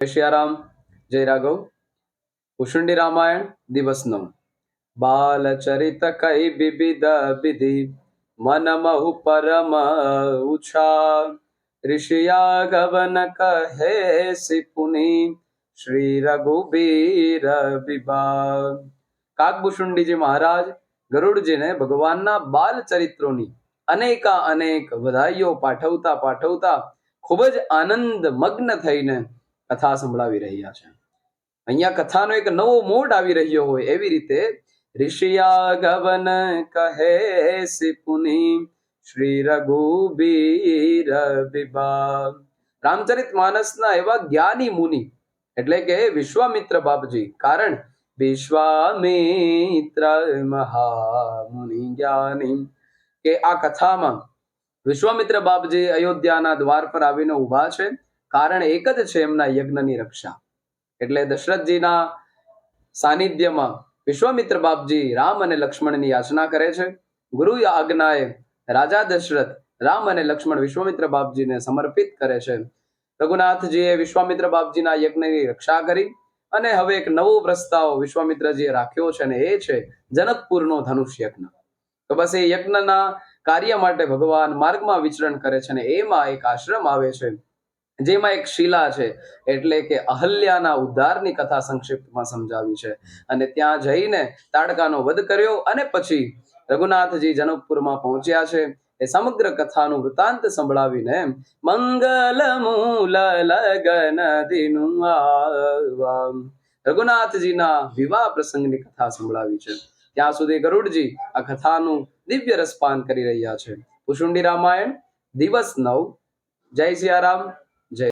જય સિયારામ જય રાઘવ. કુશુંડી રામાયણ દિવસ નવ બાલચરિત કઈ વિવિધ વિધિ મન મહુ પરમ ઉછા. ઋષિયા ગવન કહે સિપુનિ શ્રી રઘુબીર વિભા. કાકભૂષુંડીજી મહારાજ, ગરુડજીને ભગવાનના બાલ ચરિત્રોની અનેકા અનેક વધાઈઓ પાઠવતા પાઠવતા ખૂબ જ આનંદ મગ્ન થઈને કથા સંભળાવી રહ્યા છે. અહીંયા કથાનો એક નવો મોડ આવી રહ્યો હોય એવી રીતે ઋષિયા ગવન કહે સિપુની શ્રી રઘુબીર વિભા રામચરિત માનસના એવા જ્ઞાની મુનિ, એટલે કે વિશ્વામિત્ર બાપજી, કારણ વિશ્વામિત્ર મહામુનિ જ્ઞાની, કે આ કથામાં વિશ્વામિત્ર બાપજી અયોધ્યાના દ્વાર પર આવીને ઊભા છે. કારણ એક જ છે એમના યજ્ઞની રક્ષા. એટલે દશરથજીના સાનિધ્યમાં વિશ્વામિત્ર બાપજી રામ અને લક્ષ્મણની યાચના કરે છે. ગુરુ આજ્ઞાએ રાજા દશરથ રામ અને લક્ષ્મણ વિશ્વામિત્ર બાપજીને સમર્પિત કરે છે. રઘુનાથજીએ વિશ્વામિત્ર બાપજીના યજ્ઞની રક્ષા કરી અને હવે એક નવો પ્રસ્તાવ વિશ્વામિત્રજીએ રાખ્યો છે અને એ છે જનકપુરનો ધનુષ યજ્ઞ. તો બસ એ યજ્ઞના કાર્ય માટે ભગવાન માર્ગમાં વિચરણ કરે છે અને એમાં એક આશ્રમ આવે છે. જેમાં એક શિલા છે, એટલે કે અહલ્યાના ઉદ્ધારની કથા સંક્ષિપ્તમાં સમજાવી છે. અને ત્યાં જઈને તાડકાનો વધ કર્યો અને પછી રઘુનાથજી જનકપુરમાં પહોંચ્યા છે. એ સમગ્ર કથાનું વૃતાંત સંભળાવીને મંગલ મૂલ લગન રઘુનાથજીના વિવાહ પ્રસંગની કથા સંભળાવી છે. ત્યાં સુધી ગરુડજી આ કથાનું દિવ્ય રસપાન કરી રહ્યા છે. કુશુંડી રામાયણ, દિવસ નવ. જય સિયારામ.